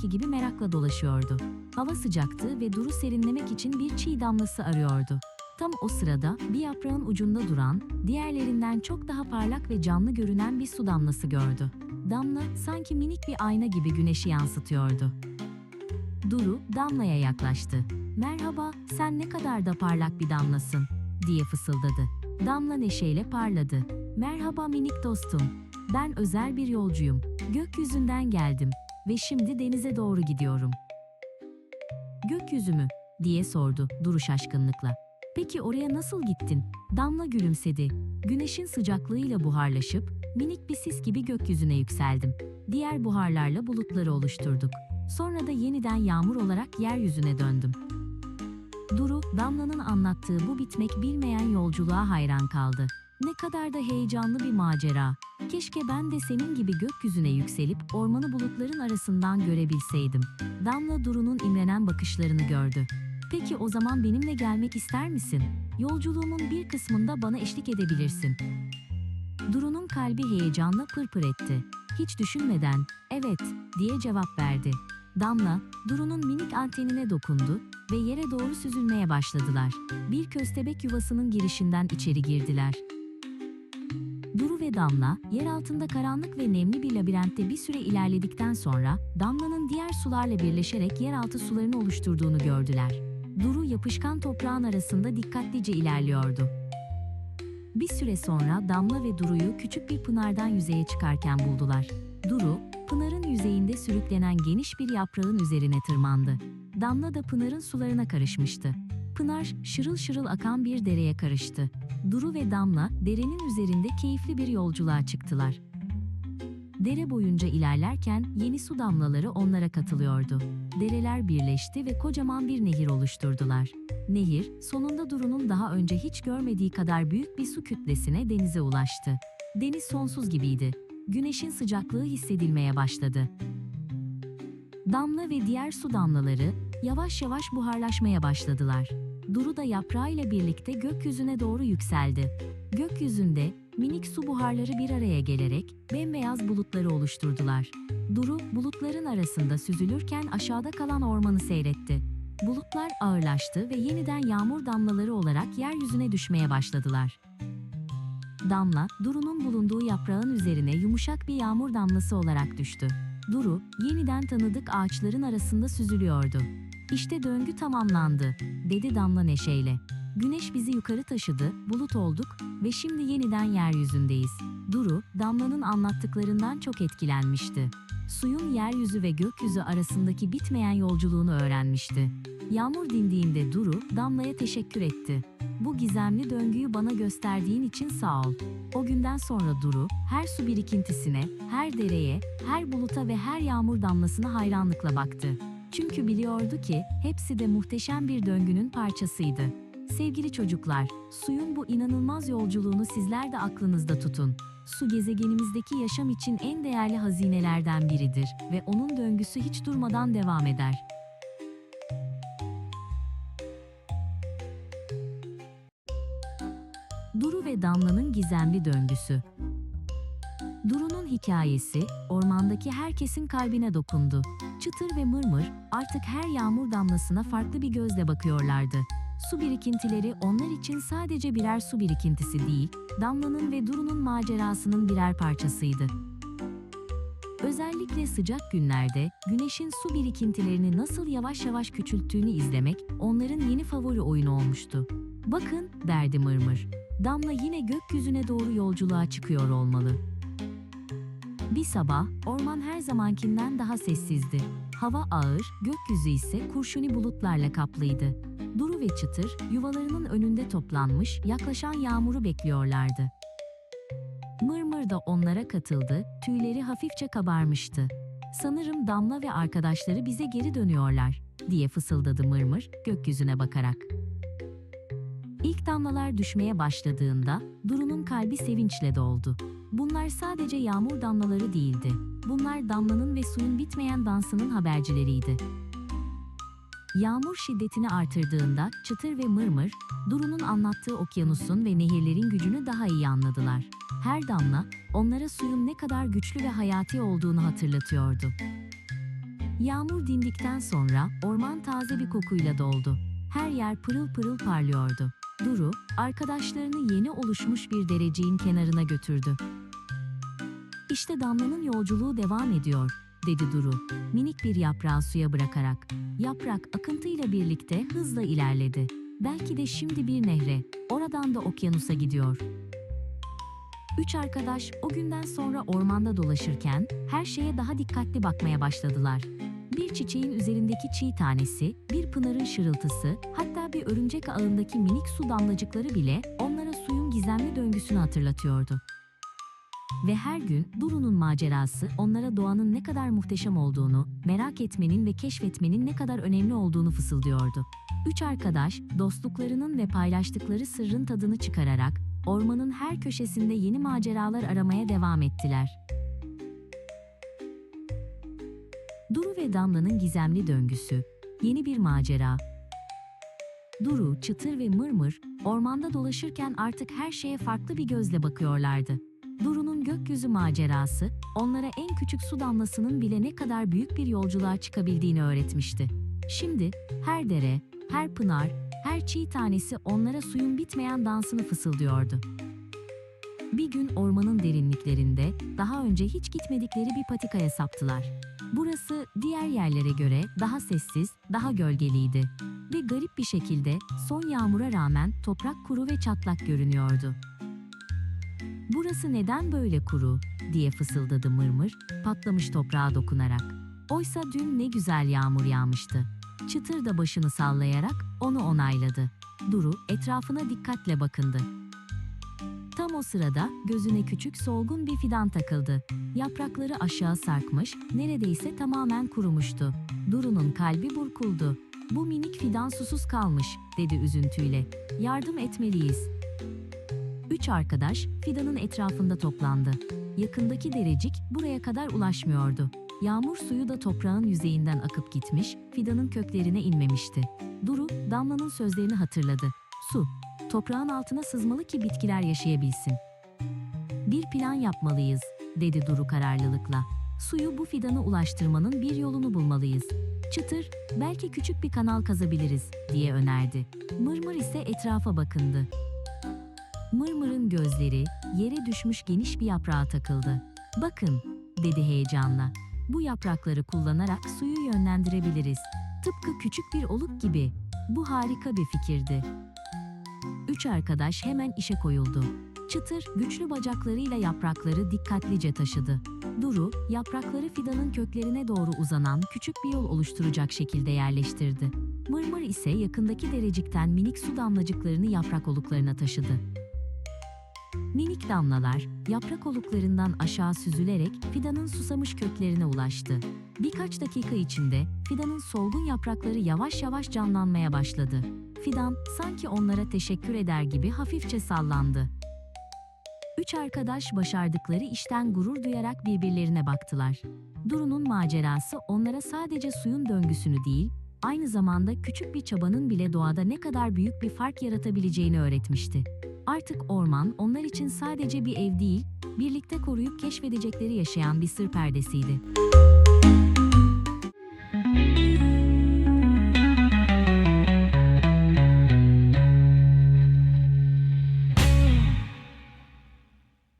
zamanki gibi merakla dolaşıyordu. Hava sıcaktı ve Duru serinlemek için bir çiğ damlası arıyordu. Tam o sırada bir yaprağın ucunda duran, diğerlerinden çok daha parlak ve canlı görünen bir su damlası gördü. Damla sanki minik bir ayna gibi güneşi yansıtıyordu. Duru, Damla'ya yaklaştı. Merhaba, sen ne kadar da parlak bir damlasın, diye fısıldadı. Damla neşeyle parladı. Merhaba minik dostum, ben özel bir yolcuyum. Gökyüzünden geldim ve şimdi denize doğru gidiyorum. Gökyüzü mü? diye sordu Duru şaşkınlıkla. Peki oraya nasıl gittin? Damla gülümsedi. Güneşin sıcaklığıyla buharlaşıp minik bir sis gibi gökyüzüne yükseldim. Diğer buharlarla bulutları oluşturduk. Sonra da yeniden yağmur olarak yeryüzüne döndüm. Duru, Damla'nın anlattığı bu bitmek bilmeyen yolculuğa hayran kaldı. Ne kadar da heyecanlı bir macera. Keşke ben de senin gibi gökyüzüne yükselip ormanı bulutların arasından görebilseydim. Damla Duru'nun imrenen bakışlarını gördü. Peki o zaman benimle gelmek ister misin? Yolculuğumun bir kısmında bana eşlik edebilirsin. Duru'nun kalbi heyecanla pırpır etti. Hiç düşünmeden, evet, diye cevap verdi. Damla, Duru'nun minik antenine dokundu ve yere doğru süzülmeye başladılar. Bir köstebek yuvasının girişinden içeri girdiler. Duru ve Damla, yer altında karanlık ve nemli bir labirentte bir süre ilerledikten sonra, Damla'nın diğer sularla birleşerek yeraltı sularını oluşturduğunu gördüler. Duru yapışkan toprağın arasında dikkatlice ilerliyordu. Bir süre sonra Damla ve Duru'yu küçük bir pınardan yüzeye çıkarken buldular. Duru, pınarın yüzeyinde sürüklenen geniş bir yaprağın üzerine tırmandı. Damla da pınarın sularına karışmıştı. Pınar, şırıl şırıl akan bir dereye karıştı. Duru ve Damla, derenin üzerinde keyifli bir yolculuğa çıktılar. Dere boyunca ilerlerken yeni su damlaları onlara katılıyordu. Dereler birleşti ve kocaman bir nehir oluşturdular. Nehir, sonunda Duru'nun daha önce hiç görmediği kadar büyük bir su kütlesine denize ulaştı. Deniz sonsuz gibiydi. Güneşin sıcaklığı hissedilmeye başladı. Damla ve diğer su damlaları yavaş yavaş buharlaşmaya başladılar. Duru da yaprağıyla birlikte gökyüzüne doğru yükseldi. Gökyüzünde minik su buharları bir araya gelerek bembeyaz bulutları oluşturdular. Duru bulutların arasında süzülürken aşağıda kalan ormanı seyretti. Bulutlar ağırlaştı ve yeniden yağmur damlaları olarak yeryüzüne düşmeye başladılar. Damla, Duru'nun bulunduğu yaprağın üzerine yumuşak bir yağmur damlası olarak düştü. Duru, yeniden tanıdık ağaçların arasında süzülüyordu. İşte döngü tamamlandı, dedi Damla neşeyle. Güneş bizi yukarı taşıdı, bulut olduk ve şimdi yeniden yeryüzündeyiz. Duru, Damla'nın anlattıklarından çok etkilenmişti. Suyun yeryüzü ve gökyüzü arasındaki bitmeyen yolculuğunu öğrenmişti. Yağmur dindiğinde Duru, Damla'ya teşekkür etti. Bu gizemli döngüyü bana gösterdiğin için sağ ol. O günden sonra Duru, her su birikintisine, her dereye, her buluta ve her yağmur damlasına hayranlıkla baktı. Çünkü biliyordu ki hepsi de muhteşem bir döngünün parçasıydı. Sevgili çocuklar, suyun bu inanılmaz yolculuğunu sizler de aklınızda tutun. Su gezegenimizdeki yaşam için en değerli hazinelerden biridir ve onun döngüsü hiç durmadan devam eder. Duru ve Damla'nın gizemli döngüsü. Duru'nun hikayesi ormandaki herkesin kalbine dokundu. Çıtır ve Mırmır artık her yağmur damlasına farklı bir gözle bakıyorlardı. Su birikintileri onlar için sadece birer su birikintisi değil, Damla'nın ve Duru'nun macerasının birer parçasıydı. Özellikle sıcak günlerde güneşin su birikintilerini nasıl yavaş yavaş küçülttüğünü izlemek onların yeni favori oyunu olmuştu. Bakın, derdi Mırmır. Damla yine gökyüzüne doğru yolculuğa çıkıyor olmalı. Bir sabah orman her zamankinden daha sessizdi. Hava ağır, gökyüzü ise kurşuni bulutlarla kaplıydı. Duru ve Çıtır yuvalarının önünde toplanmış, yaklaşan yağmuru bekliyorlardı. Mırmır da onlara katıldı, tüyleri hafifçe kabarmıştı. Sanırım Damla ve arkadaşları bize geri dönüyorlar, diye fısıldadı Mırmır gökyüzüne bakarak. İlk damlalar düşmeye başladığında Duru'nun kalbi sevinçle doldu. Bunlar sadece yağmur damlaları değildi. Bunlar damlanın ve suyun bitmeyen dansının habercileriydi. Yağmur şiddetini artırdığında Çıtır ve Mırmır, Duru'nun anlattığı okyanusun ve nehirlerin gücünü daha iyi anladılar. Her damla onlara suyun ne kadar güçlü ve hayati olduğunu hatırlatıyordu. Yağmur dindikten sonra orman taze bir kokuyla doldu. Her yer pırıl pırıl parlıyordu. Duru, arkadaşlarını yeni oluşmuş bir dereceğin kenarına götürdü. İşte damlanın yolculuğu devam ediyor, dedi Duru, minik bir yaprağı suya bırakarak. Yaprak akıntıyla birlikte hızla ilerledi. Belki de şimdi bir nehre, oradan da okyanusa gidiyor. Üç arkadaş o günden sonra ormanda dolaşırken her şeye daha dikkatli bakmaya başladılar. Bir çiçeğin üzerindeki çiğ tanesi, bir pınarın şırıltısı, hatta bir örümcek ağındaki minik su damlacıkları bile onlara suyun gizemli döngüsünü hatırlatıyordu. Ve her gün Duru'nun macerası onlara doğanın ne kadar muhteşem olduğunu, merak etmenin ve keşfetmenin ne kadar önemli olduğunu fısıldıyordu. Üç arkadaş, dostluklarının ve paylaştıkları sırrın tadını çıkararak, ormanın her köşesinde yeni maceralar aramaya devam ettiler. Duru ve Damla'nın gizemli döngüsü, yeni bir macera. Duru, Çıtır ve Mırmır, ormanda dolaşırken artık her şeye farklı bir gözle bakıyorlardı. Duru'nun gökyüzü macerası, onlara en küçük su damlasının bile ne kadar büyük bir yolculuğa çıkabildiğini öğretmişti. Şimdi her dere, her pınar, her çiğ tanesi onlara suyun bitmeyen dansını fısıldıyordu. Bir gün ormanın derinliklerinde daha önce hiç gitmedikleri bir patikaya saptılar. Burası diğer yerlere göre daha sessiz, daha gölgeliydi ve garip bir şekilde son yağmura rağmen toprak kuru ve çatlak görünüyordu. Burası neden böyle kuru diye fısıldadı Mırmır, patlamış toprağa dokunarak. Oysa dün ne güzel yağmur yağmıştı. Çıtır da başını sallayarak onu onayladı. Duru etrafına dikkatle bakındı. Sırada gözüne küçük solgun bir fidan takıldı. Yaprakları aşağı sarkmış, neredeyse tamamen kurumuştu. Duru'nun kalbi burkuldu. Bu minik fidan susuz kalmış, dedi üzüntüyle. Yardım etmeliyiz. Üç arkadaş fidanın etrafında toplandı. Yakındaki derecik buraya kadar ulaşmıyordu. Yağmur suyu da toprağın yüzeyinden akıp gitmiş, fidanın köklerine inmemişti. Duru, Damla'nın sözlerini hatırladı. Su, toprağın altına sızmalı ki bitkiler yaşayabilsin. Bir plan yapmalıyız, dedi Duru kararlılıkla. Suyu bu fidana ulaştırmanın bir yolunu bulmalıyız. Çıtır, belki küçük bir kanal kazabiliriz, diye önerdi. Mırmır ise etrafa bakındı. Mırmır'ın gözleri yere düşmüş geniş bir yaprağa takıldı. Bakın, dedi heyecanla. Bu yaprakları kullanarak suyu yönlendirebiliriz. Tıpkı küçük bir oluk gibi. Bu harika bir fikirdi. Üç arkadaş hemen işe koyuldu. Çıtır, güçlü bacaklarıyla yaprakları dikkatlice taşıdı. Duru, yaprakları fidanın köklerine doğru uzanan küçük bir yol oluşturacak şekilde yerleştirdi. Mırmır ise yakındaki derecikten minik su damlacıklarını yaprak oluklarına taşıdı. Minik damlalar, yaprak oluklarından aşağı süzülerek fidanın susamış köklerine ulaştı. Birkaç dakika içinde fidanın solgun yaprakları yavaş yavaş canlanmaya başladı. Fidan sanki onlara teşekkür eder gibi hafifçe sallandı. Üç arkadaş başardıkları işten gurur duyarak birbirlerine baktılar. Duru'nun macerası onlara sadece suyun döngüsünü değil, aynı zamanda küçük bir çabanın bile doğada ne kadar büyük bir fark yaratabileceğini öğretmişti. Artık orman onlar için sadece bir ev değil, birlikte koruyup keşfedecekleri yaşayan bir sır perdesiydi.